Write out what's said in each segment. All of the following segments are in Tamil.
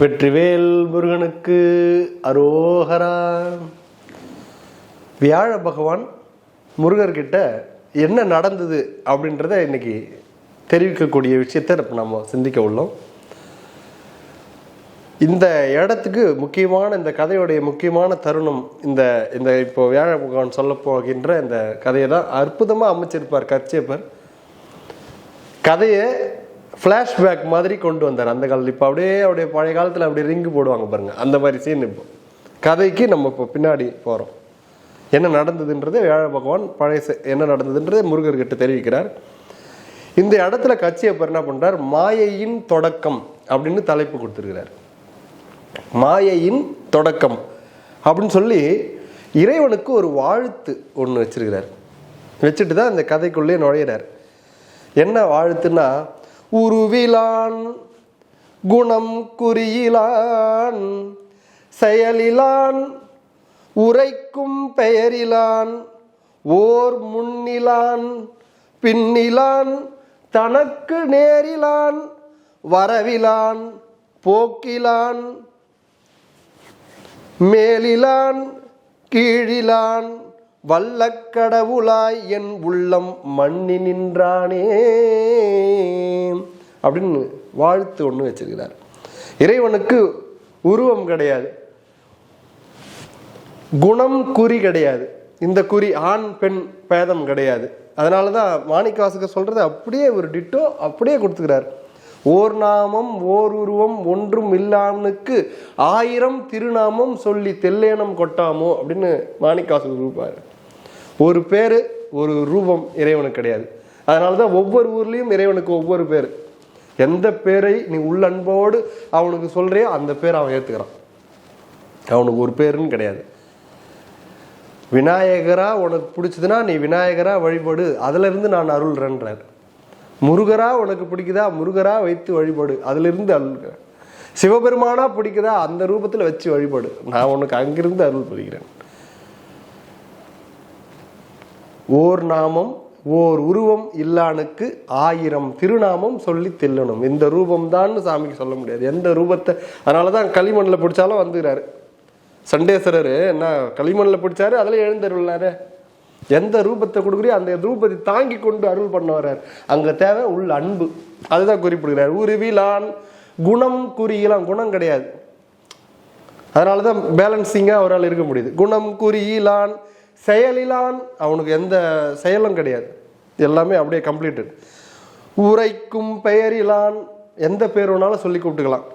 வெற்றிவேல் முருகனுக்கு அரோகரா. வியாழ பகவான் முருகர்கிட்ட என்ன நடந்தது அப்படின்றத இன்னைக்கு தெரிவிக்கக்கூடிய விஷயத்தை இப்ப நம்ம சிந்திக்க உள்ளோம். இந்த இடத்துக்கு முக்கியமான இந்த கதையுடைய முக்கியமான தருணம் இந்த இந்த இப்போ வியாழ பகவான் சொல்ல போகின்ற இந்த கதையை தான் அற்புதமாக அமைச்சிருப்பார் கச்சியப்பர் கதையை ஃப்ளாஷ்பேக் மாதிரி கொண்டு வந்தார் அந்த காலத்தில். இப்போ அப்படியே அப்படியே பழைய காலத்தில் அப்படியே ரிங்கு போடுவாங்க பாருங்கள் அந்த மாதிரி சீன் இப்போ. கதைக்கு நம்ம இப்போ பின்னாடி போகிறோம் என்ன நடந்ததுன்றது வியாழ பகவான் பழைய செ- என்ன நடந்ததுன்றது முருகர்கிட்ட தெரிவிக்கிறார். இந்த இடத்துல கச்சியப்பர் என்ன பண்ணுறார் மாயையின் தொடக்கம் அப்படின்னு தலைப்பு கொடுத்துருக்கிறார். மாயையின் தொடக்கம் அப்படின்னு சொல்லி இறைவனுக்கு ஒரு வாழ்த்து ஒன்று வச்சிருக்கிறார். வச்சுட்டு தான் இந்த கதைக்குள்ளே நுழையிறார். என்ன வாழ்த்துன்னா உருவிலான் குணம் குறியிலான் செயலிலான் உரைக்கும் பெயரிலான் ஓர் முன்னிலான் பின்னிலான் தனக்கு நேரிலான் வரவிலான் போக்கிலான் மேலிலான் கீழிலான் வல்லக்கடவுளாய் என் உள்ளம் மண்ணி நின்றானே. அப்படின்னு வாழ்த்து ஒன்று வச்சிருக்கிறார். இறைவனுக்கு உருவம் கிடையாது. குணம் குறி கிடையாது. இந்த குறி ஆண் பெண் பேதம் கிடையாது. அதனால தான் மாணிக்கவாசகர் சொல்கிறத அப்படியே ஒரு டிட்டோ அப்படியே கொடுத்துக்கிறார். ஓர் நாமம் ஓர் உருவம் ஒன்றும் இல்லாமனுக்கு ஆயிரம் திருநாமம் சொல்லி தெல்லேனம் கொட்டாமோ அப்படின்னு மாணிக்காசு கொடுப்பாரு ஒரு பேர் ஒரு ரூபம் இறைவனுக்கு கிடையாது. அதனால தான் ஒவ்வொரு ஊர்லேயும் இறைவனுக்கு ஒவ்வொரு பேர். எந்த பேரை நீ உள்ளன்போடு அவனுக்கு சொல்கிறியோ அந்த பேர் அவன் ஏற்றுக்கிறான் அவனுக்கு ஒரு பேருன்னு கிடையாது. விநாயகரா உனக்கு பிடிச்சதுன்னா நீ விநாயகரா வழிபாடு அதுல இருந்து நான் அருள்றேன்றார். முருகரா உனக்கு பிடிக்குதா? முருகரா வைத்து வழிபாடு. அதிலிருந்து அருள் சிவபெருமானா பிடிக்குதா? அந்த ரூபத்தில் வச்சு வழிபாடு. நான் உனக்கு அங்கிருந்து அருள் புரிகிறேன். ஓர் நாமம் ஓர் உருவம் இல்லானுக்கு ஆயிரம் திருநாமம் சொல்லி தெல்லணும். இந்த ரூபம்தான்னு சாமிக்கு சொல்ல முடியாது. எந்த ரூபத்தை அதனால தான் களிமண்ணில் பிடிச்சாலும் வந்துக்கிறாரு சண்டேஸ்வரர் என்ன களிமண்ணில் பிடிச்சாரு அதில் எழுந்தருள்ளாரு எந்த ரூபத்தை கொடுக்குறியோ அந்த ரூபத்தை தாங்கி கொண்டு அருள் பண்ண வர்றார் அங்கே தேவை உள்ள அன்பு. அதுதான் குறிப்பிடுகிறார். உருவிலான் குணம் குறியிலாம் குணம் கிடையாது. அதனால தான் பேலன்சிங்காக அவரால் இருக்க முடியுது. குணம் குறியிலான் செயலிலான் அவனுக்கு எந்த செயலும் கிடையாது. எல்லாமே அப்படியே கம்ப்ளீட்டட் உரைக்கும் பெயரிலான் எந்த பேர் வேணாலும் சொல்லி கூப்பிட்டுக்கலாம்.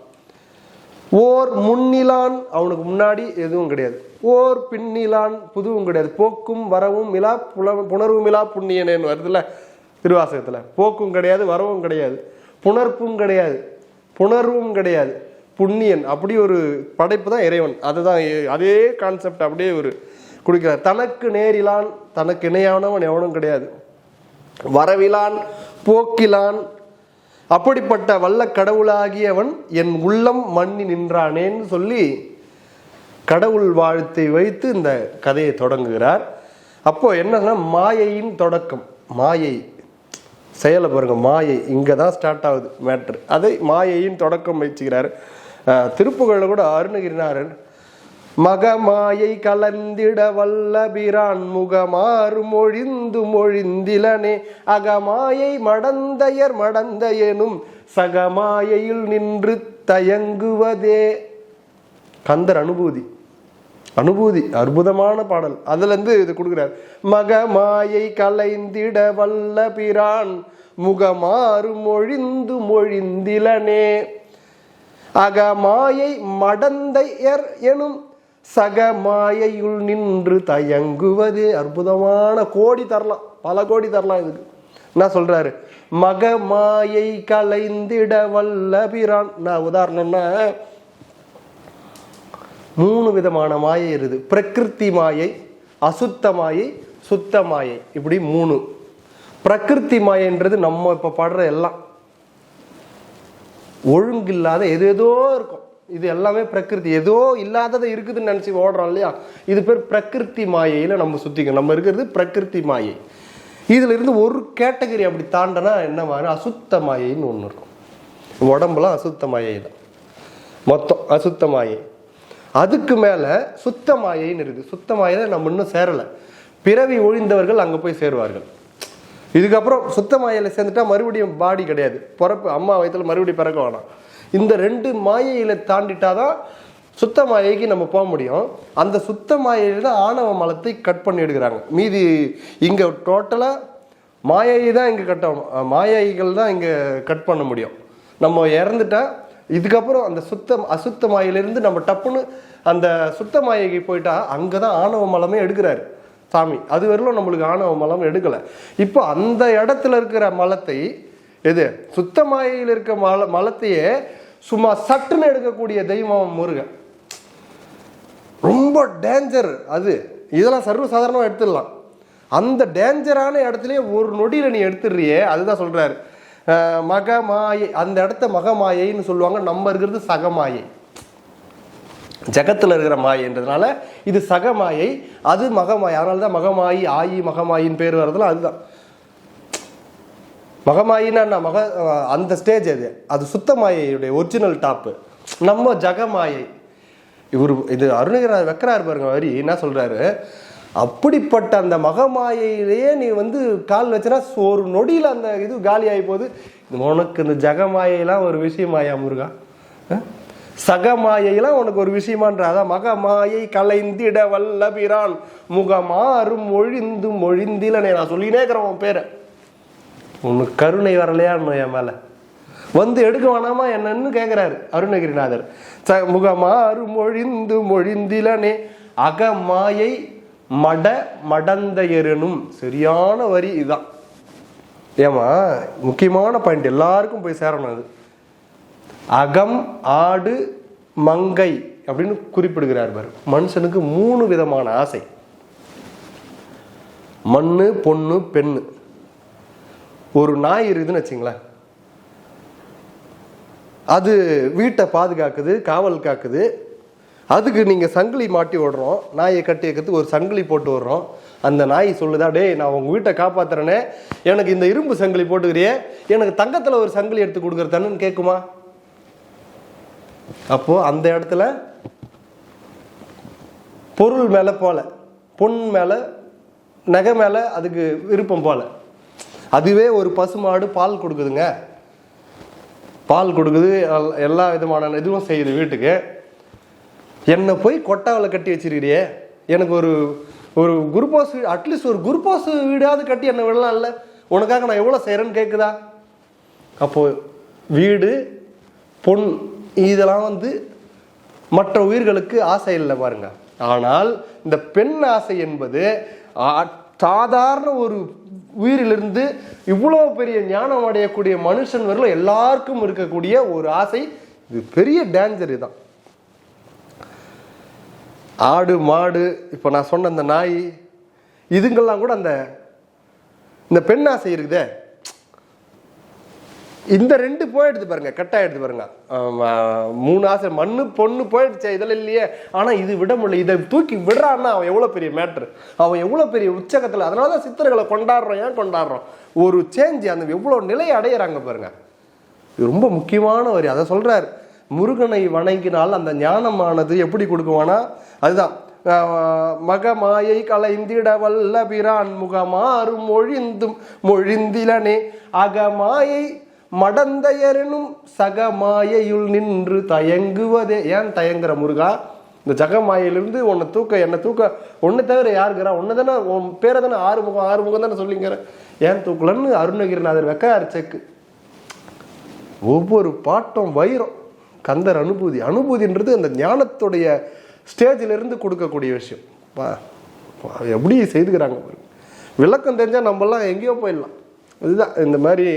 ஓர் முன்னிலான் அவனுக்கு முன்னாடி எதுவும் கிடையாது. ஓர் பின்னிலான் புதுவும் கிடையாது. போக்கும் வரவும் மிலா புல புணர்வும் மிலா புண்ணியனேன்னு வருதுல்ல திருவாசகத்தில். போக்கும் கிடையாது வரவும் கிடையாது. புணர்ப்பும் கிடையாது. புணர்வும் கிடையாது. புண்ணியன். அப்படி ஒரு படைப்பு தான் இறைவன். அதுதான் அதே கான்செப்ட் அப்படியே ஒரு கொடுக்கிறார். தனக்கு நேரிலான் தனக்கு இணையானவன் எவனும் கிடையாது. வரவிலான் போக்கிலான் அப்படிப்பட்ட வல்ல கடவுளாகியவன் என் உள்ளம் மண்ணி நின்றானேன்னு சொல்லி கடவுள் வாழ்த்தை வைத்து இந்த கதையை தொடங்குகிறார். அப்போ என்னன்னா மாயையின் தொடக்கம். மாயை. செயலை பாருங்க மாயை. இங்கே தான் ஸ்டார்ட் ஆகுது மேட்ரு அதை மாயையின் தொடக்கம் வச்சுக்கிறார் திருப்புகழில் கூட அருணகிரினாரன் மகமாயை கலந்திட வல்லபிரான் முகமாறு மொழிந்து மொழிந்திலனே அகமாயை மடந்தையர் மடந்தையனும் சகமாயையில் நின்று தயங்குவதே. கந்தர் அனுபூதி. அனுபூதி அற்புதமான பாடல். அதுல இருந்து இது கொடுக்குறார். மகமாயை கலைந்திட வல்ல பிரான் முகமாறு மொழிந்து மொழிந்திலனே அகமாயை மடந்தையர் எனும் சக மாயையுள் நின்று தயங்குவது அற்புதமான கோடி தரலாம். பல கோடி தரலாம் இதுக்கு. என்ன சொல்றாரு? மகமாயை கலைந்திட வல்ல பிரான். நான் உதாரணம்னா மூணு விதமான மாயை இருக்குது. பிரகிருதி மாயை அசுத்த மாயை சுத்த மாயை. இப்படி மூணு. பிரகிருதி மாயைன்றது நம்ம இப்ப படுற எல்லாம். ஒழுங்கில்லாத எது ஏதோ இருக்கும். இது எல்லாமே பிரகிருதி. ஏதோ இல்லாதது இருக்குதுன்னு நினச்சி ஓடுறோம் இல்லையா? இது பேர் பிரகிருதி மாயையில் நம்ம சுற்றிக்கணும் நம்ம இருக்கிறது பிரகிருதி மாயை. இதில் இருந்து ஒரு கேட்டகரி அப்படி தாண்டனா என்ன மாதிரி அசுத்த மாயைன்னு ஒன்று இருக்கும். உடம்புலாம் அசுத்த மாயை தான் மொத்தம் அசுத்த மாயை. அதுக்கு மேலே சுத்த மாயைன்னு இருக்குது. சுத்த மாயை நம்ம இன்னும் சேரலை. பிறவி ஒழிந்தவர்கள் அங்கே போய் சேருவார்கள். இதுக்கப்புறம் சுத்த மாயையில் சேர்ந்துட்டா மறுபடியும் பாடி கிடையாது. பிறப்பு அம்மா வயத்தில் மறுபடியும் பிறக்க வேணாம். இந்த ரெண்டு மாயையில தாண்டிட்டாதான் சுத்த மாயைக்கு நம்ம போக முடியும். அந்த சுத்த மாயையில தான் ஆணவ மலத்தை கட் பண்ணி எடுக்கிறாங்க மீதி இங்க டோட்டலா மாயை தான் இங்க ஆகணும் மாயைகள் தான் இங்க கட் பண்ண முடியும். நம்ம இறந்துட்டா இதுக்கப்புறம் அந்த சுத்த அசுத்த மாயிலிருந்து நம்ம டப்புன்னு அந்த சுத்த மாயைக்கு போயிட்டா அங்கதான் ஆணவ மலமே எடுக்கிறாரு. சாமி அது வரலும் நம்மளுக்கு ஆணவ மலம் எடுக்கலை. இப்போ அந்த இடத்துல இருக்கிற மலத்தை எது? சுத்த மாயையில் இருக்க மல மலத்தையே சும்மா சட்டுன்னு எடுக்கக்கூடிய தெய்வம் முருகன். ரொம்ப டேஞ்சர் அது. இதெல்லாம் சர்வசாதாரணமாக எடுத்துடலாம். அந்த டேஞ்சரான இடத்துலயே ஒரு நொடியில் நீ எடுத்துடுறியே அதுதான் சொல்கிறாரு மகமாயை அந்த இடத்த மகமாயைன்னு சொல்லுவாங்க. நம்ம இருக்கிறது சகமாயை. ஜகத்தில் இருக்கிற மாயன்றதுனால இது சகமாயை அது மகமாயை. அதனால தான் மகமாயி ஆயி மகமாயின்னு பேர் வர்றதுலாம் அதுதான். மகமாயின்னா மக அந்த ஸ்டேஜ் அது. அது சுத்த மாயையுடைய ஒரிஜினல் டாப்பு நம்ம ஜகமாயை. இவர் இது அருணகிரார் வைக்கிறார் பாருங்க வரி என்ன சொல்கிறாரு அப்படிப்பட்ட அந்த மகமாயையிலேயே நீ வந்து கால் வச்சுனா ஒரு நொடியில் அந்த இது காலியாகி போகுது. உனக்கு இந்த ஜகமாயெல்லாம் ஒரு விஷயமாயா முருகா? சகமாயெல்லாம் உனக்கு ஒரு விஷயமான்ற. அதான் மகமாயை கலைந்திட வல்லபிரான். முகமாறும் ஒழிந்து மொழிந்திலனே நான் சொல்லினே இருக்கிறேன் உன் பேரை. உனக்கு கருணை வரலையா என் மேலே? வந்து எடுக்க வேணாமா என்னன்னு கேட்குறாரு அருணகிரிநாதர். ச முகமாறு மொழிந்து மொழிந்திலனே அகமாயை மட மடந்தையரனும் சரியான வரி இதுதான் ஏமா முக்கியமான பாயிண்ட் எல்லாருக்கும் போய் சேரணும் அது. அகம் ஆடு மங்கை அப்படின்னு குறிப்பிடுகிறார் பாரு. மனுஷனுக்கு மூணு விதமான ஆசை. மண்ணு பொண்ணு பெண்ணு. ஒரு நாய் இருக்குதுன்னு வச்சுங்களேன். அது வீட்டை பாதுகாக்குது காவல் காக்குது. அதுக்கு நீங்கள் சங்கிலி மாட்டி விடுறோம். நாயை கட்டி வைக்கிறதுக்கு ஒரு சங்கிலி போட்டு விடுறோம். அந்த நாய் சொல்லுதா டேய் நான் உங்கள் வீட்டை காப்பாற்றுறேனே எனக்கு இந்த இரும்பு சங்கிலி போட்டுக்கிறியே. எனக்கு தங்கத்தில் ஒரு சங்கிலி எடுத்து கொடுக்குறதானு கேட்குமா? அப்போது அந்த இடத்துல பொருள் மேலே போல பொன் மேலே நகை மேலே அதுக்கு விருப்பம் போல. அதுவே ஒரு பசுமாடு பால் கொடுக்குதுங்க. பால் கொடுக்குது எல்- எல்லா விதமான இதுவும் செய்யுது வீட்டுக்கு. என்னை போய் கொட்டாவில் கட்டி வச்சிருக்கிறியே. எனக்கு ஒரு ஒரு குருபாஸ் அட்லீஸ்ட் ஒரு குருபாஸ் வீடாவது கட்டி என்னை விடலாம் இல்லை? உனக்காக நான் எவ்வளோ செய்கிறேன்னு கேட்குதா அப்போது வீடு பொன் இதெல்லாம் வந்து மற்ற உயிர்களுக்கு ஆசை இல்லை பாருங்க. ஆனால் இந்த பெண் ஆசை என்பது சாதாரண ஒரு உயிரிலிருந்து இவ்வளோ பெரிய ஞானம் அடையக்கூடிய மனுஷன் வரல எல்லாருக்கும் இருக்கக்கூடிய ஒரு ஆசை. இது பெரிய டேஞ்சர் இதுதான் ஆடு மாடு இப்போ நான் சொன்ன அந்த நாய் இதுங்கெல்லாம் கூட அந்த இந்த பெண் ஆசை இருக்குதே. இந்த ரெண்டு போயிடுது பாருங்க கட் எடுத்து பாருங்க மூணு ஆசை மண்ணு பொண்ணு போயிடுச்சே இதில் இல்லையே. ஆனால் இது விட முடியல. இதை தூக்கி விடுறான்னா அவன் எவ்வளோ பெரிய மேட்ரு அவன் எவ்வளோ பெரிய உச்சகத்தில்? அதனால தான் சித்தர்களை கொண்டாடுறோம் ஏன் கொண்டாடுறோம்? ஒரு சேஞ்ச் அந்த எவ்வளோ நிலையை அடையிறாங்க பாருங்க. இது ரொம்ப முக்கியமான ஒரு அதை சொல்கிறார் முருகனை வணங்கினால் அந்த ஞானமானது எப்படி கொடுக்குவானா? அதுதான். மக மாயை கலைந்திட வல்ல பிரான் முகமாறும் மொழிந்தும் மொழிந்திலனே அகமாயை மடந்தையரனும் சகமாயையுள் நின்று தயங்குவதே. ஏன் தயங்குற முருகா? இந்த ஜகமாயிலிருந்து உன்னை தூக்க என்னை தூக்க ஒன்றை தவிர யாருக்கிறா? ஒன்று தானே உன் பேரை தானே ஆறுமுகம் ஆறுமுகம் தானே சொல்லிங்கிற. ஏன் தூக்கலன்னு அருணகிரிநாதர் வெக்கார் அரைச்சக்கு ஒவ்வொரு பாட்டும் வைரம். கந்தர் அனுபூதி. அனுபூதின்றது அந்த ஞானத்துடைய ஸ்டேஜிலிருந்து கொடுக்கக்கூடிய விஷயம். பா பா, எப்படி செய்துக்கிறாங்க விளக்கம் தெரிஞ்சால் நம்மலாம் எங்கேயோ போயிடலாம். இதுதான் இந்த மாதிரி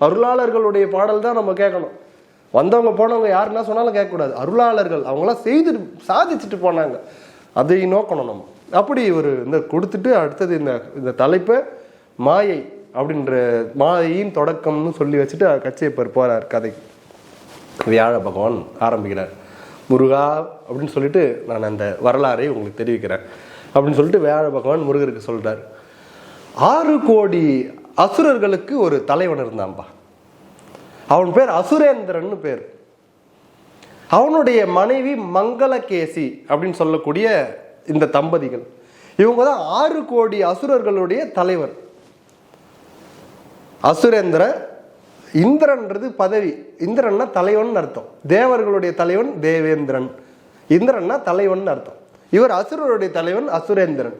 அருளாளர்களுடைய பாடல் தான் நம்ம கேட்கணும். வந்தவங்க போனவங்க யாருன்னா சொன்னாலும் கேட்கக்கூடாது. அருளாளர்கள் அவங்களாம் செய்துட்டு சாதிச்சுட்டு போனாங்க. அதை நோக்கணும் நம்ம. அப்படி ஒரு இந்த கொடுத்துட்டு அடுத்தது இந்த இந்த தலைப்பை மாயை அப்படின்ற மாயையின் தொடக்கம்னு சொல்லி வச்சுட்டு கச்சியப்பர் போறார் கதைக்கு. வியாழ பகவான் ஆரம்பிக்கிறார். முருகா அப்படின்னு சொல்லிட்டு நான் அந்த வரலாறை உங்களுக்கு தெரிவிக்கிறேன். அப்படின்னு சொல்லிட்டு வியாழ பகவான் முருகருக்கு சொல்கிறார் ஆறு கோடி அசுரர்களுக்கு ஒரு தலைவன் இருந்தான்பா. அவன் பேர் அசுரேந்திரன் பேர். அவனுடைய மனைவி மங்களகேசி அப்படின்னு சொல்லக்கூடிய இந்த தம்பதிகள். இவங்க தான் ஆறு கோடி அசுரர்களுடைய தலைவர். அசுரேந்திர இந்திரன்றது பதவி. இந்திரன்னா தலைவன் அர்த்தம். தேவர்களுடைய தலைவன் தேவேந்திரன். இந்திரன்னா தலைவன் அர்த்தம். இவர் அசுரருடைய தலைவன் அசுரேந்திரன்.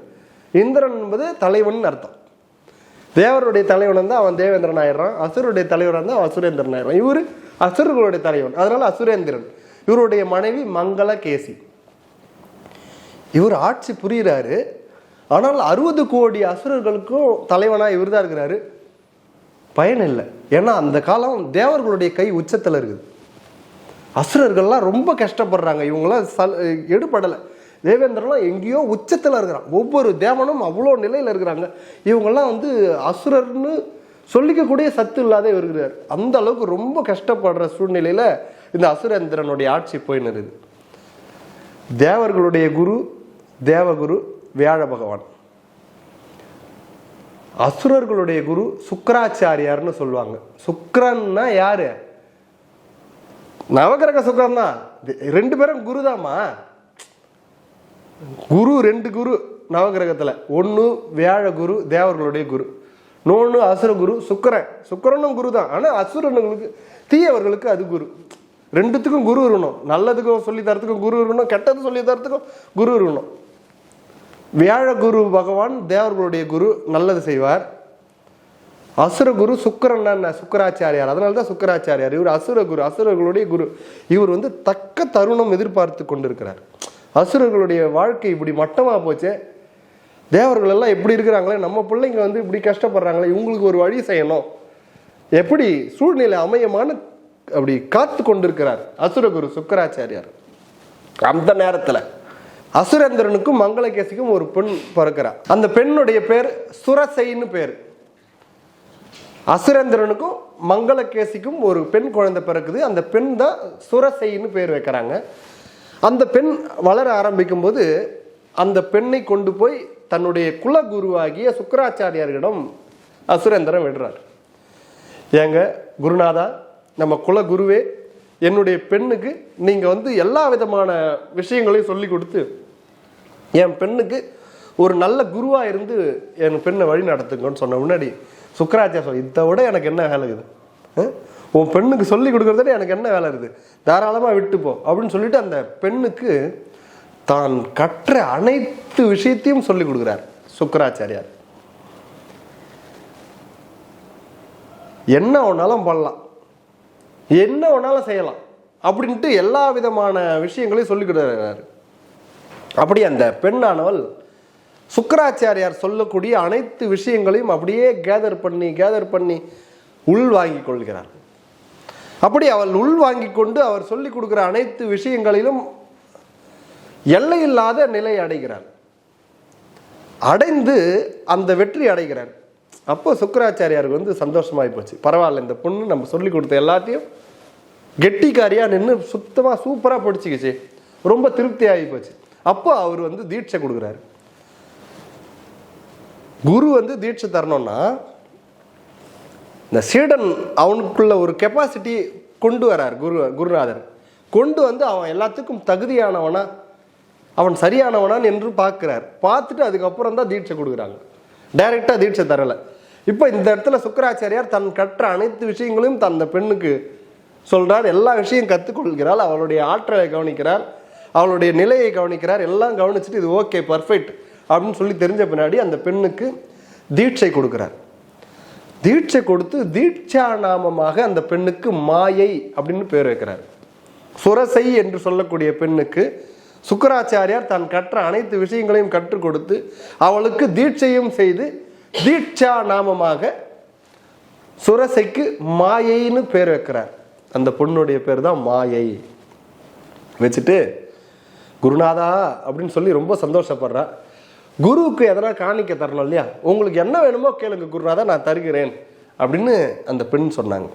இந்திரன் என்பது தலைவன் அர்த்தம். தேவருடைய தலைவன் வந்து அவன் தேவேந்திரன் ஆயிடுறான். அசுருடைய தலைவன் வந்து அவன் அசுரேந்திரன் ஆயிடுறான். இவர் அசுரர்களுடைய தலைவன். அதனால அசுரேந்திரன். இவருடைய மனைவி மங்களகேசி. இவர் ஆட்சி புரிகிறாரு ஆனால் அறுபது கோடி அசுரர்களுக்கும் தலைவனாக இவர் தான் இருக்கிறாரு. பயன் இல்லை. ஏன்னா அந்த காலம் தேவர்களுடைய கை உச்சத்தில் இருக்குது. அசுரர்கள்லாம் ரொம்ப கஷ்டப்படுறாங்க. இவங்களாம் சல் எடுபடலை. தேவேந்திரலாம் எங்கேயோ உச்சத்தில் இருக்கிறான். ஒவ்வொரு தேவனும் அவ்வளோ நிலையில் இருக்கிறாங்க. இவங்கெல்லாம் வந்து அசுரர்னு சொல்லிக்கக்கூடிய சத்து இல்லாத இருக்கிறார் அந்த அளவுக்கு ரொம்ப கஷ்டப்படுற சூழ்நிலையில் இந்த அசுரேந்திரனுடைய ஆட்சி போயின்னு இருக்குது தேவர்களுடைய குரு தேவகுரு வியாழ பகவான். அசுரர்களுடைய குரு சுக்கராச்சாரியார்னு சொல்லுவாங்க. சுக்கரன்னா யாரு? நவகிரக சுக்கரன் தான். ரெண்டு பேரும் குருதாம்மா. குரு ரெண்டு குரு நவகிரகத்தில் ஒன்று வியாழ குரு தேவர்களுடைய குரு. இன்னொன்று அசுர குரு சுக்கரன். சுக்கரனும் குரு தான். ஆனால் அசுரனுங்களுக்கு தீயவர்களுக்கு அது குரு. ரெண்டுத்துக்கும் குரு இருக்கணும். நல்லதுக்கும் சொல்லி தரத்துக்கும் குரு இருக்கணும். கெட்டது சொல்லி தரத்துக்கும் குரு இருக்கணும். வியாழ குரு பகவான் தேவர்களுடைய குரு நல்லது செய்வார். அசுர குரு சுக்கரன் என்ன? சுக்கராச்சாரியார். அதனால தான் சுக்கராச்சாரியார். இவர் அசுர குரு அசுரர்களுடைய குரு. இவர் வந்து தக்க தருணம் எதிர்பார்த்து கொண்டிருக்கிறார். அசுரர்களுடைய வாழ்க்கை இப்படி மட்டமாக போச்சு? தேவர்கள் எல்லாம் எப்படி இருக்கிறாங்களே? நம்ம பிள்ளைங்க வந்து இப்படி கஷ்டப்படுறாங்களே? இவங்களுக்கு ஒரு வழி செய்யணும். எப்படி சூழ்நிலை அமையமான்னு அப்படி காத்து கொண்டிருக்கிறார் அசுரகுரு சுக்கராச்சாரியார். அந்த நேரத்தில் அசுரேந்திரனுக்கும் மங்களகேசிக்கும் ஒரு பெண் பிறக்கிறார் அந்த பெண்ணுடைய பேர் சுரசைன்னு பேர். அசுரேந்திரனுக்கும் மங்களகேசிக்கும் ஒரு பெண் குழந்தை பிறக்குது. அந்த பெண் தான் சுரசைன்னு பேர் வைக்கிறாங்க. அந்த பெண் வளர ஆரம்பிக்கும் போது அந்த பெண்ணை கொண்டு போய் தன்னுடைய குலகுருவாகிய சுக்கராச்சாரியாரிடம் அசுரேந்திரன் விடுறார். ஏங்க குருநாதா நம்ம குலகுருவே என்னுடைய பெண்ணுக்கு நீங்கள் வந்து எல்லா விதமான விஷயங்களையும் சொல்லி கொடுத்து என் பெண்ணுக்கு ஒரு நல்ல குருவாக இருந்து என் பெண்ணை வழி நடத்துங்கன்னு சொன்ன முன்னாடி சுக்கராச்சாரிய இதை விட எனக்கு என்ன வேலை இது? உன் பெண்ணுக்கு சொல்லி கொடுக்கறத எனக்கு என்ன வேலை இருக்குது? தாராளமாக விட்டுப்போ அப்படின்னு சொல்லிட்டு அந்த பெண்ணுக்கு தான் கற்ற அனைத்து விஷயத்தையும் சொல்லி கொடுக்குறார் சுக்கராச்சாரியார். என்ன ஒன்றாலும் பண்ணலாம். என்ன ஒன்றாலும் செய்யலாம். அப்படின்ட்டு எல்லா விதமான விஷயங்களையும் சொல்லி கொடுக்குறாரு. அப்படி அந்த பெண்ணானவள் சுக்கராச்சாரியார் சொல்லக்கூடிய அனைத்து விஷயங்களையும் அப்படியே கேதர் பண்ணி கேதர் பண்ணி உள் வாங்கி கொள்கிறார் அப்படி அவள் உள் வாங்கி கொண்டு அவர் சொல்லி கொடுக்குற அனைத்து விஷயங்களிலும் எல்லையில்லாத நிலை அடைகிறார் அடைந்து அந்த வெற்றி அடைகிறார். அப்போ சுக்கராச்சாரியாருக்கு வந்து சந்தோஷமாகி போச்சு. பரவாயில்ல இந்த பொண்ணு நம்ம சொல்லி கொடுத்த எல்லாத்தையும் கெட்டிக்காரியாக நின்று சுத்தமாக சூப்பராக படிச்சுக்கிச்சு. ரொம்ப திருப்தி ஆகி போச்சு. அப்போ அவர் வந்து தீட்சை கொடுக்குறாரு. குரு வந்து தீட்சை தரணும்னா இந்த சீடன் அவனுக்குள்ள ஒரு கெப்பாசிட்டி கொண்டு வரார் குரு குருநாதர். கொண்டு வந்து அவன் எல்லாத்துக்கும் தகுதியானவனா அவன் சரியானவனான் என்று பார்க்கிறார். பார்த்துட்டு அதுக்கப்புறம் தான் தீட்சை கொடுக்குறாங்க. டைரெக்டாக தீட்சை தரலை. இப்போ இந்த இடத்துல சுக்கராச்சாரியார் தன் கற்ற அனைத்து விஷயங்களையும் தன் அந்த பெண்ணுக்கு சொல்கிறார் எல்லா விஷயம் கற்றுக்கொள்கிறாள் அவளுடைய ஆற்றலை கவனிக்கிறார். அவளுடைய நிலையை கவனிக்கிறார். எல்லாம் கவனிச்சுட்டு இது ஓகே பர்ஃபெக்ட் அப்படின்னு சொல்லி தெரிஞ்ச பின்னாடி அந்த பெண்ணுக்கு தீட்சை கொடுக்குறார். தீட்சை கொடுத்து தீட்சா நாமமாக அந்த பெண்ணுக்கு மாயை அப்படின்னு பேர் வைக்கிறார். சுரசை என்று சொல்லக்கூடிய பெண்ணுக்கு சுக்கராச்சாரியார் தான் கற்ற அனைத்து விஷயங்களையும் கற்றுக் கொடுத்து அவளுக்கு தீட்சையும் செய்து தீட்சா நாமமாக சுரசைக்கு மாயைன்னு பேர் வைக்கிறார். அந்த பொண்ணுடைய பேர் தான் மாயை. வச்சுட்டு குருநாதா அப்படின்னு சொல்லி ரொம்ப சந்தோஷப்படுறா. குருவுக்கு எதனா காணிக்க தரணும் இல்லையா? உங்களுக்கு என்ன வேணுமோ கேளுங்க குருநாதா நான் தருகிறேன். அப்படின்னு அந்த பெண் சொன்னாங்க.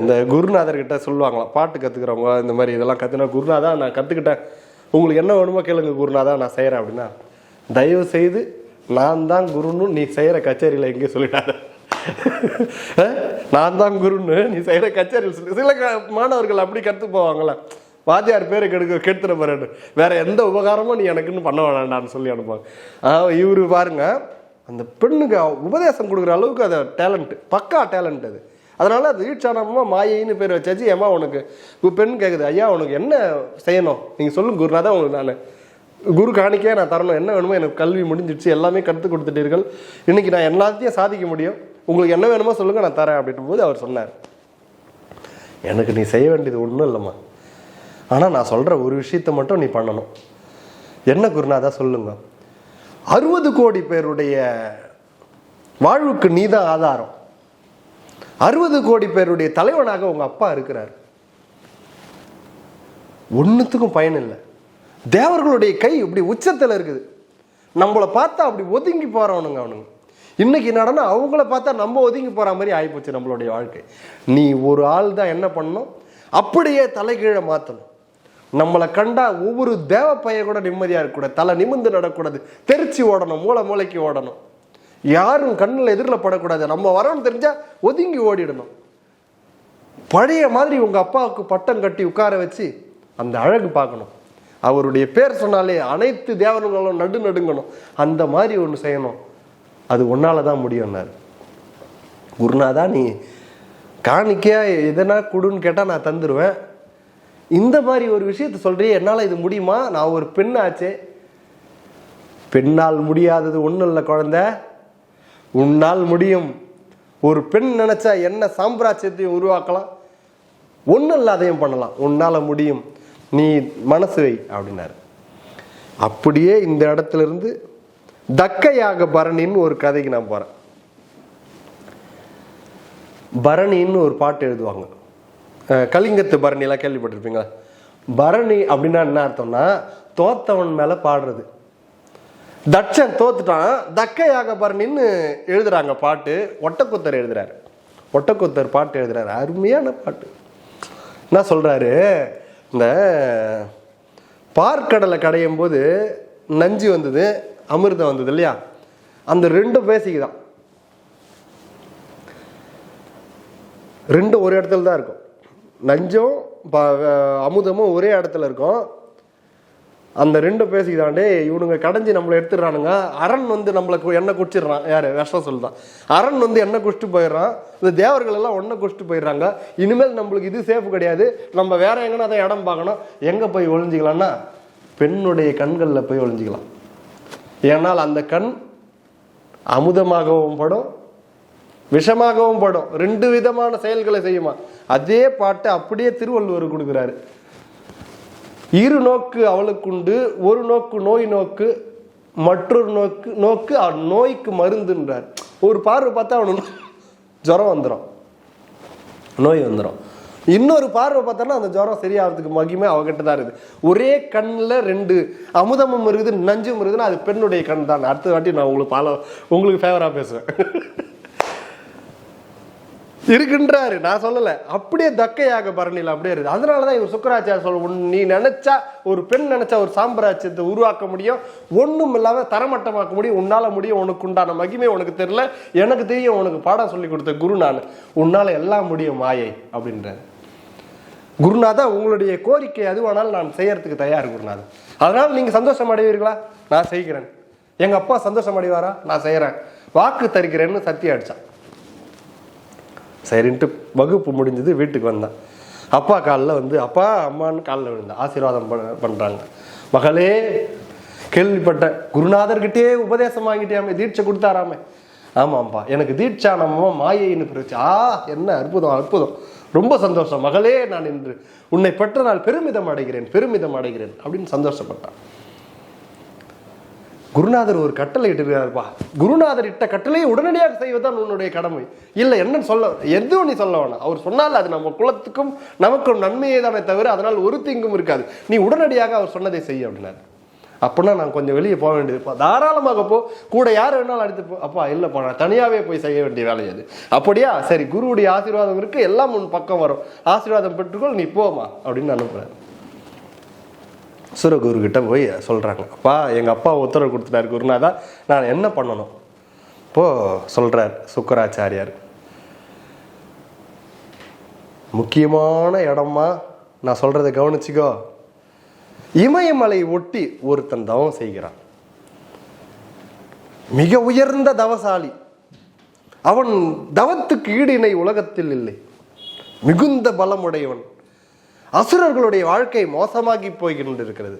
இந்த குருநாதர்கிட்ட சொல்லுவாங்களாம் பாட்டு கற்றுக்கிறவங்க இந்த மாதிரி இதெல்லாம் கற்றுனா குருநாதா நான் கற்றுக்கிட்டேன் உங்களுக்கு என்ன வேணுமோ கேளுங்க குருநாதா நான் செய்கிறேன் அப்படின்னா தயவு செய்து நான் தான் குருன்னு நீ செய்கிற கச்சேரியில் எங்கேயும் சொல்லிடாத. நான் தான் குருன்னு நீ செய்கிற கச்சேரியில் சொல்லி சில மாணவர்கள் அப்படி கற்று போவாங்களே வாத்தியார் பேரை கெடுக்க கெடுத்துட போறேன்னு. வேற எந்த உபகாரமும் நீ எனக்குன்னு பண்ண வேணாம்னு சொல்லி அனுப்புவாங்க. இவரு பாருங்க அந்த பெண்ணுக்கு உபதேசம் கொடுக்குற அளவுக்கு அது டேலண்ட் பக்கா டேலண்ட் அது. அதனால அது ஈட்சானமாக மாயைன்னு பேர் வச்சாச்சு. ஏமா உனக்கு பெண் கேட்குது ஐயா உனக்கு என்ன செய்யணும்? நீங்கள் சொல்லுங்க குருநாதா உங்களுக்கு நான். குரு காணிக்கையாக நான் தரணும். என்ன வேணுமோ எனக்கு கல்வி முடிஞ்சிடுச்சு எல்லாமே கற்றுக் கொடுத்துட்டீர்கள். இன்னைக்கு நான் எல்லாத்தையும் சாதிக்க முடியும். உங்களுக்கு என்ன வேணுமோ சொல்லுங்கள் நான் தரேன் அப்படின்னும் போது அவர் சொன்னார். எனக்கு நீ செய்ய வேண்டியது ஒன்றும் இல்லைம்மா. ஆனால் நான் சொல்கிற ஒரு விஷயத்தை மட்டும் நீ பண்ணணும். என்ன குருநாதா? சொல்லுங்க. அறுபது கோடி பேருடைய வாழ்வுக்கு நீதான் ஆதாரம். அறுபது கோடி பேருடைய தலைவனாக உங்கள் அப்பா இருக்கிறார். ஒன்றுத்துக்கும் பயன் இல்லை. தேவர்களுடைய கை இப்படி உச்சத்தில் இருக்குது. நம்மளை பார்த்தா அப்படி ஒதுங்கி போகிறவனுங்க அவனுங்க. இன்னைக்கு என்னடனா அவங்கள பார்த்தா நம்ம ஒதுங்கி போகிற மாதிரி ஆகிப்போச்சு நம்மளுடைய வாழ்க்கை. நீ ஒரு ஆள் தான் என்ன பண்ணணும்? அப்படியே தலைகீழே மாற்றணும் நம்மளை கண்டா ஒவ்வொரு தேவ பையன் கூட நிம்மதியா இருக்கக்கூடாது. தலை நிமிர்ந்து நடக்கூடாது. தெரிச்சு ஓடணும் மூளை மூளைக்கு ஓடணும். யாரும் கண்ணில் எதிரில் படக்கூடாது. நம்ம வரோன்னு தெரிஞ்சா ஒதுங்கி ஓடிடணும். பழைய மாதிரி உங்க அப்பாவுக்கு பட்டம் கட்டி உட்கார வச்சு அந்த அழகு பார்க்கணும். அவருடைய பேர் சொன்னாலே அனைத்து தேவர்களும் நடு நடுங்கணும். அந்த மாதிரி ஒன்று செய்யணும். அது உன்னால தான் முடியும்னாரு. குருநாதா நீ காணிக்கையா எதனா கொடுன்னு கேட்டால் நான் தந்துடுவேன் இந்த மாதிரி ஒரு விஷயத்த சொல்றியே என்னால் இது முடியுமா? நான் ஒரு பெண்ணாச்சே பெண்ணால் முடியாதது ஒன்றும் இல்லை குழந்தை. உன்னால் முடியும். ஒரு பெண் நினைச்சா என்ன சாம்ராஜ்யத்தையும் உருவாக்கலாம்? ஒன்றும் இல்லாதையும் பண்ணலாம். உன்னால் முடியும். நீ மனசு வை அப்படின்னாரு. அப்படியே இந்த இடத்துல இருந்து தக்கையாக பரணின்னு ஒரு கதைக்கு நான் போறேன். பரணின்னு ஒரு பாட்டு எழுதுவாங்க. கலிங்கத்து பரணிலாம் கேள்விப்பட்டிருப்பீங்களா? பரணி அப்படின்னா என்ன அர்த்தம்னா தோத்தவன் மேலே பாடுறது. தட்சன் தோத்துட்டான் தக்கையாக பரணின்னு எழுதுறாங்க பாட்டு ஒட்டக்குத்தர் எழுதுறாரு. ஒட்டக்குத்தர் பாட்டு எழுதுறாரு அருமையான பாட்டு. என்ன சொல்கிறாரு இந்த பார்க்கடலை கடையும் போது நஞ்சு வந்தது அமிர்தம் வந்தது இல்லையா? அந்த ரெண்டும் பேசிக்குதான். ரெண்டும் ஒரு இடத்துல தான் இருக்கும். நஞ்சும் ப- அமுதமும் ஒரே இடத்துல இருக்கும். அந்த ரெண்டும் பேசிக்கிதாண்டே இவனுங்க கடைஞ்சி நம்மளை எடுத்துடுறானுங்க. அரண் வந்து நம்மளை கு- எண்ணெய் குடிச்சிடுறான். யாரு? விஷம் சொல்லுதான். அரண் வந்து எண்ணெய் குடிச்சிட்டு போயிடுறான். இந்த தேவர்கள் எல்லாம் ஒன்றை குடிச்சிட்டு போயிடுறாங்க. இனிமேல் நம்மளுக்கு இது சேஃப் கிடையாது. நம்ம வேற எங்கன்னா அதை இடம் பார்க்கணும். எங்கே போய் ஒளிஞ்சிக்கலாம்னா? பெண்ணுடைய கண்களில் போய் ஒழிஞ்சிக்கலாம் ஏன்னால் அந்த கண் அமுதமாகவும் படும் விஷமாகவும் படும். ரெண்டு விதமான செயல்களை செய்யுமா? அதே பாட்டை அப்படியே திருவள்ளுவர் கொடுக்குறாரு. இரு நோக்கு அவளுக்குண்டு ஒரு நோக்கு நோய் நோக்கு மற்றொரு நோக்கு நோக்கு அந்நோய்க்கு மருந்துன்றார். ஒரு பார்வை பார்த்தா அவனுக்கு ஜுரம் வந்துடும் நோய் வந்துடும் இன்னொரு பார்வை பார்த்தோன்னா அந்த ஜுரம் சரியாகிறதுக்கு மகிமை அவகிட்ட தான் இருக்குது. ஒரே கண்ணில் ரெண்டு அமுதமும் இருக்குது நஞ்சும் இருக்குதுன்னா அது பெண்ணுடைய கண் தான் அடுத்த வாட்டி நான் உங்களுக்கு பால உங்களுக்கு ஃபேவராக பேசுவேன். இருக்குன்றாரு. நான் சொல்லலை. அப்படியே தக்கையாக பரணியில் அப்படியே இருக்குது. அதனால தான் இவர் சுக்கராச்சார் சொல்ல உன் நீ நினச்சா ஒரு பெண் நினச்சா ஒரு சாம்பராஜ்யத்தை உருவாக்க முடியும். ஒன்றும் இல்லாமல் தரமட்டமாக்க முடியும். உன்னால் முடியும். உனக்கு உண்டான மகிமை உனக்கு தெரியல. எனக்கு தெரியும். உனக்கு பாடம் சொல்லி கொடுத்த குரு நான். உன்னால் எல்லாம் முடியும் மாயை அப்படின்றாரு. குருநாதா உங்களுடைய கோரிக்கை எதுவானாலும் நான் செய்யறதுக்கு தயார் குருநாதன் அதனால் நீங்கள் சந்தோஷம் அடைவீர்களா? நான் செய்கிறேன். எங்கள் அப்பா சந்தோஷம் அடைவாரா? நான் செய்கிறேன் வாக்கு தருகிறேன்னு சத்தியம் அடித்தான் சரின்ட்டு வகுப்பு முடிஞ்சது வீட்டுக்கு வந்தேன். அப்பா காலில் வந்து அப்பா அம்மான்னு காலில் விழுந்தேன் ஆசீர்வாதம் பண்ண- பண்றாங்க. மகளே கேள்விப்பட்டேன் குருநாதர்கிட்டே உபதேசம் வாங்கிட்டேன் தீட்சை கொடுத்தாராமே. ஆமாம்ப்பா எனக்கு தீட்சானமோ மாயைன்னு பிரிச்சு ஆ என்ன அற்புதம் அற்புதம். ரொம்ப சந்தோஷம். மகளே நான் இன்று உன்னை பெற்ற நான் பெருமிதம் அடைகிறேன் பெருமிதம் அடைகிறேன். அப்படின்னு சந்தோஷப்பட்டான். குருநாதர் ஒரு கட்டளை இட்டிருக்காருப்பா குருநாதர் இட்ட கட்டளையை உடனடியாக செய்வதுதான் உன்னுடைய கடமை. இல்லை என்னன்னு சொல்ல எதுவும் நீ சொல்ல வேணாம். அவர் சொன்னால் அது நம்ம குலத்துக்கும் நமக்கும் நன்மையே தானே தவிர அதனால் ஒரு தீங்கும் இருக்காது. நீ உடனடியாக அவர் சொன்னதை செய்ய அப்படின்னாரு. அப்படின்னா நான் கொஞ்சம் வெளியே போக வேண்டியதுப்பா தாராளமாக போ. கூட யார் வேணாலும் அடுத்து போ. அப்பா இல்லைப்பா நான் தனியாகவே போய் செய்ய வேண்டிய வேலை அது. அப்படியா? சரி குருவுடைய ஆசீர்வாதம் இருக்குது எல்லாம் உன் பக்கம் வரும். ஆசீர்வாதம் பெற்றுக்கொள் நீ போமா அப்படின்னு அனுப்புகிறேன் சுரகுருக்கிட்ட போய் சொல்கிறாங்க அப்பா எங்கள் அப்பா உத்தரவு கொடுத்துட்டாரு குருநாதா. நான் என்ன பண்ணணும்? இப்போ சொல்கிறார் சுக்கராச்சாரியார். முக்கியமான இடமா நான் சொல்கிறத கவனிச்சிக்கோ. இமயமலை ஒட்டி ஒருத்தன் தவம் செய்கிறான். மிக உயர்ந்த தவசாலி. அவன் தவத்துக்கு ஈடு இணை உலகத்தில் இல்லை. மிகுந்த பலமுடையவன். அசுரர்களுடைய வாழ்க்கை மோசமாகி போய்கொண்டிருக்கிறது.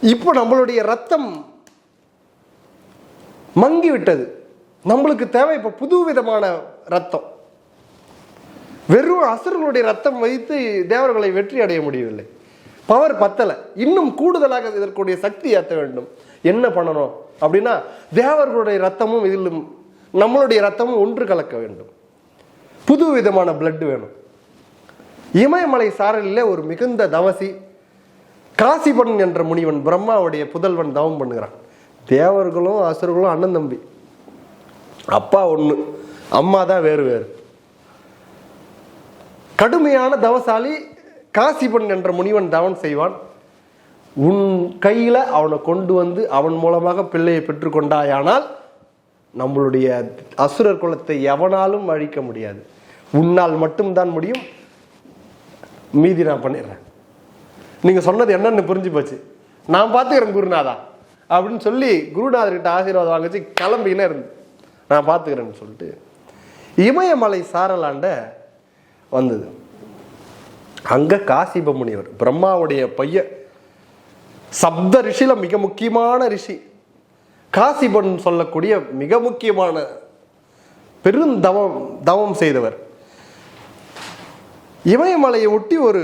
இப்போ நம்மளுடைய ரத்தம் மங்கி விட்டது நம்மளுக்கு தேவை இப்போ புது விதமான ரத்தம் வெறும் அசுரர்களுடைய ரத்தம் வைத்து தேவர்களை வெற்றி அடைய முடியவில்லை. பவர் பத்தலை. இன்னும் கூடுதலாக இதற்குடைய சக்தி ஏற்ற வேண்டும். என்ன பண்ணணும்? அப்படின்னா தேவர்களுடைய ரத்தமும் இதில் நம்மளுடைய ரத்தமும் ஒன்று கலக்க வேண்டும். புது விதமான பிளட் வேணும். இமயமலை சாரலில் ஒரு மிகுந்த தவசி காசிபன் என்ற முனிவன் பிரம்மாவுடைய புதல்வன் தவம் பண்ணுகிறான். தேவர்களும் அசுரர்களும் அண்ணன் தம்பி. அப்பா ஒன்று அம்மா தான் வேறு வேறு. கடுமையான தவசாலி காசிபன் என்ற முனிவன் தவம் செய்வான். உன் கையில் அவனை கொண்டு வந்து அவன் மூலமாக பிள்ளையை பெற்றுக்கொண்டாயானால் நம்மளுடைய அசுரர் குலத்தை எவனாலும் அழிக்க முடியாது. உன்னால் மட்டும்தான் முடியும் மீதி நான் பண்ணிடுறேன். நீங்கள் சொன்னது என்னன்னு புரிஞ்சு போச்சு. நான் பார்த்துக்கிறேன் குருநாதா. அப்படின்னு சொல்லி குருநாதர்கிட்ட ஆசீர்வாதம் வாங்கிச்சு கிளம்பினே இருந்து. நான் பார்த்துக்கிறேன்னு சொல்லிட்டு இமயமலை சாரலாண்ட வந்தது. அங்கே காசிப முனிவர் பிரம்மாவுடைய பையன் சப்த ரிஷியில் மிக முக்கியமான ரிஷி. காசிபன் சொல்லக்கூடிய மிக முக்கியமான பெருந்தவம் தவம் செய்தவர். இமயமலையை ஒட்டி ஒரு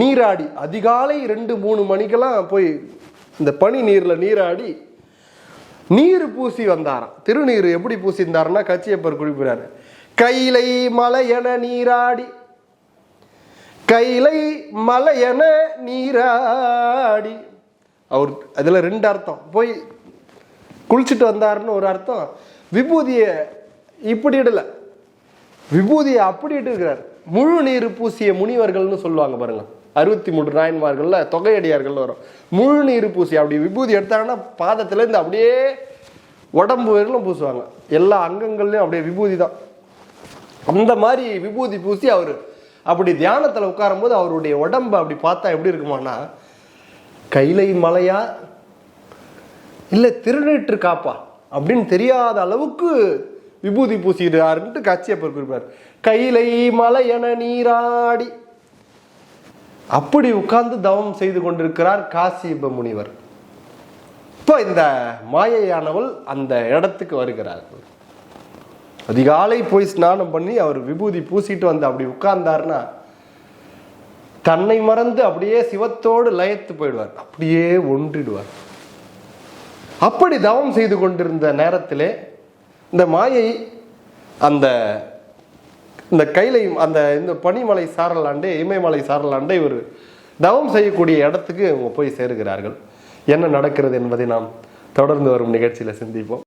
நீராடி அதிகாலை ரெண்டு மூணு மணிக்கெல்லாம் போய் இந்த பனி நீரில் நீராடி நீர் பூசி வந்தாராம். திருநீர் எப்படி பூசி இருந்தாருன்னா கச்சியப்பர் குறிப்பிடாரு கைலை மலையென நீராடி கைலை மலையென நீராடி. அவர் அதில் ரெண்டு அர்த்தம். போய் குளிச்சுட்டு வந்தாருன்னு ஒரு அர்த்தம். விபூதியை இப்படி இடலை. விபூதியை அப்படி இருக்கிறார். முழு நீர் பூசிய முனிவர்கள்னு சொல்லுவாங்க பாருங்க. அறுபத்தி மூன்று நாயன்மார்கள்ல தொகையடியார்கள் வரும். முழு நீர் பூசி அப்படி விபூதி எடுத்தாங்கன்னா பாதத்துல இருந்து அப்படியே உடம்பு வரையிலும் பூசுவாங்க. எல்லா அங்கங்கள்லயும் அப்படியே விபூதி தான். அந்த மாதிரி விபூதி பூசி அவர் அப்படி தியானத்தில் உட்காரும்போது அவருடைய உடம்பு அப்படி பார்த்தா எப்படி இருக்குமானா கைலை மலையா? இல்லை திருநீற்று காப்பா? அப்படின்னு தெரியாத அளவுக்கு விபூதி பூசிடுறாருன்ட்டு கச்சியப்பர் குறிப்பார் கைலை மலையென நீராடி. அப்படி உட்கார்ந்து தவம் செய்து கொண்டிருக்கிறார் காசிப முனிவர். இப்போ இந்த மாயையானவள் அந்த இடத்துக்கு வருகிறார் அதிகாலை போய் ஸ்நானம் பண்ணி அவர் விபூதி பூசிட்டு வந்து அப்படி உட்கார்ந்தாருன்னா தன்னை மறந்து அப்படியே சிவத்தோடு லயத்து போயிடுவார். அப்படியே ஒன்றிடுவார். அப்படி தவம் செய்து கொண்டிருந்த நேரத்திலே இந்த மாயை அந்த இந்த கைலை அந்த இந்த பனிமலை சாரலாண்டே இமயமலை சாரலாண்டே இவர் தவம் செய்யக்கூடிய இடத்துக்கு அவங்க போய் சேருகிறார்கள். என்ன நடக்கிறது என்பதை நாம் தொடர்ந்து வரும் நிகழ்ச்சியில் சிந்திப்போம்.